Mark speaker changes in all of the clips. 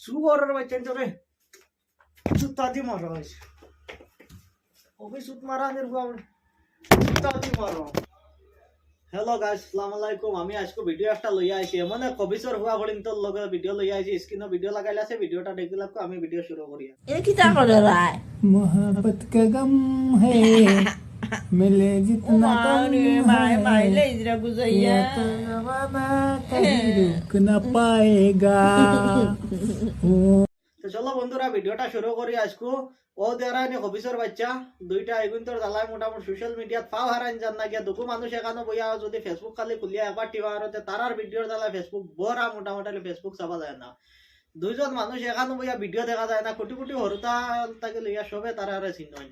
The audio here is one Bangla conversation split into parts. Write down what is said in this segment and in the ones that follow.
Speaker 1: সুগরের বাচ্চা তোরে জুতা দি মারা হয়েছে অফিস সুত মারা আনের জুতা দি মারো হ্যালো গাইস আসসালামু আলাইকুম আমি আজকে ভিডিও একটা লইয়া আইছি এমন এক কবিসর হুয়া বলিন তোর লগে ভিডিও লইয়া আইছি স্ক্রিনে ভিডিও লাগাইলা আছে ভিডিওটা দেখি লাগো আমি ভিডিও শুরু করি
Speaker 2: ये कितना कर रहा है
Speaker 3: मोहब्बत का गम है मिले जितना कम
Speaker 2: माय माय
Speaker 3: है
Speaker 2: ले इधर गुजरिया
Speaker 3: ये तो जमाना कभी रुक ना पाएगा ओ
Speaker 1: তো চলো বন্ধুরা ভিডিওটা শুরু করি আজকু ও দেরা নি হবিসর বাচ্চা দুইটা এগুন তোর জ্বালায় মোটামুটি সোশ্যাল মিডিয়াত পাও হারাইন জান না গিয়া দুকু মানুষ এখানে বইয়া যদি ফেসবুক খালি খুলিয়া একবার টিবা আর তারার ভিডিওর জ্বালায় ফেসবুক বড়া মোটামুটি ফেসবুক চাবা যায় না দুইজন মানুষ এখানে বইয়া ভিডিও দেখা যায় না কোটি কোটি হরতা তাকে লইয়া সবে তারা আর চিনয়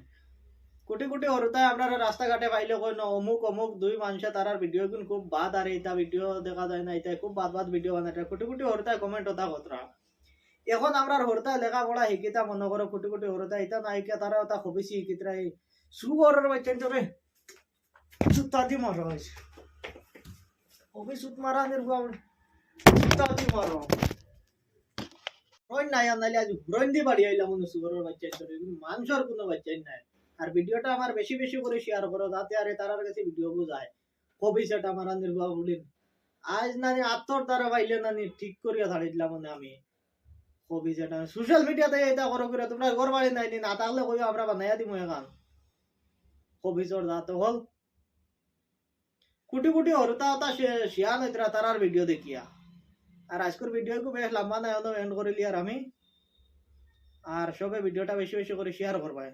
Speaker 1: কোটি কোটি হরতায় আমরা রাস্তাঘাটে পাইলে কই ন, অমুক অমুক দুই মানুষে তারার ভিডিও গুণ খুব বাদ আর এটা ভিডিও দেখা যায় না এটা খুব বাদ বাদ ভিডিও বানায় কোটি কোটি হরতায় কমেন্ট হতা কতরা এখন আমরা হরতা লেখাপড়া শিকিতা মনে করো কোটি কোটি হরতা এটা নাইকা তারা ওটা হবিছি শিকিতরা এই সুগরের বাচ্চা তোরে জুতা দি মারা হয়েছে অফিস সুত মারা আনের জুতা দি মারো রইন নাই আনালি আজ হুরইন দি বাড়ি আইলাম সুগরের বাচ্চা তোরে মানুষের কোনো বাচ্চাই নাই। আর ভিডিওটা আমার বেশি বেশি করে শেয়ার করো যাতে আরে তারার কাছে ভিডিও যায় কবি সেটা মারা নির্বাহ বলিন আজ নানি আত্মর দ্বারা পাইলে নানি ঠিক করিয়া ছাড়ি দিলাম মানে আমি। কবি যেটা সোশ্যাল মিডিয়াতে এটা করো করে, তোমরা ঘর বাড়ি নাই নি থাকলে কইও আমরা বানাইয়া দিমু এখান। কবি চোর দাঁত হল। কোটি কোটি হরতা হতা শিয়া নইতরা তারার ভিডিও দেখিয়া। আর আজকের ভিডিও বেশ লম্বা নাই এন্ড করে লিয়ার আমি। আর সবে ভিডিওটা বেশি বেশি করে শেয়ার করবাই।